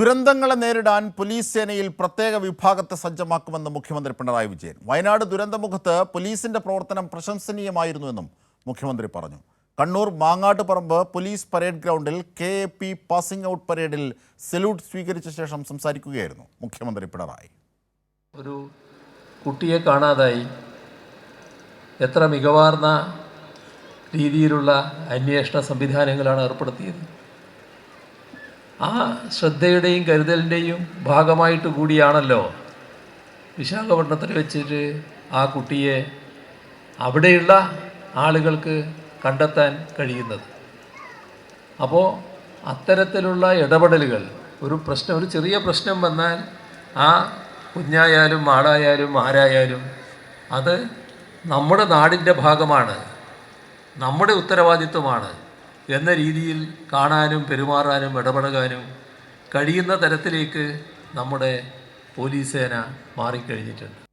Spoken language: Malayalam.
ദുരന്തങ്ങളെ നേരിടാൻ പോലീസ് സേനയിൽ പ്രത്യേക വിഭാഗത്തെ സജ്ജമാക്കുമെന്ന് മുഖ്യമന്ത്രി പിണറായി വിജയൻ. വയനാട് ദുരന്തമുഖത്ത് പോലീസിന്റെ പ്രവർത്തനം പ്രശംസനീയമായിരുന്നുവെന്നും മുഖ്യമന്ത്രി പറഞ്ഞു. കണ്ണൂർ മാങ്ങാട്ടുപറമ്പ് പോലീസ് പരേഡ് ഗ്രൗണ്ടിൽ K A P passing out പരേഡിൽ സല്യൂട്ട് സ്വീകരിച്ച ശേഷം സംസാരിക്കുകയായിരുന്നു മുഖ്യമന്ത്രി പിണറായി. ഒരു കുട്ടിയെ കാണാതായി എത്ര മികവാർന്ന രീതിയിലുള്ള അന്വേഷണ സംവിധാനങ്ങളാണ് ഏർപ്പെടുത്തിയത്. ആ ശ്രദ്ധയുടെയും കരുതലിന്റെയും ഭാഗമായിട്ട് കൂടിയാണല്ലോ. വിശാഖപട്ടണത്തിൽ വെച്ചിട്ട് ആ കുട്ടിയെ അവിടെയുള്ള ആളുകൾക്ക് കണ്ടെത്താൻ കഴിയുന്നത്. അപ്പോൾ അത്തരത്തിലുള്ള ഇടപെടലുകൾ ഒരു പ്രശ്നം ഒരു ചെറിയ പ്രശ്നം വന്നാൽ ആ കുഞ്ഞായാലും ആളായാലും ആരായാലും അത് നമ്മുടെ നാടിന്റെ ഭാഗമാണ് നമ്മുടെ ഉത്തരവാദിത്വമാണ്. എന്ന രീതിയിൽ കാണാനും പെരുമാറാനും ഇടപെടാനും കഴിയുന്ന തരത്തിലേക്ക് നമ്മുടെ പോലീസ് സേന മാറിക്കഴിഞ്ഞിട്ടുണ്ട്.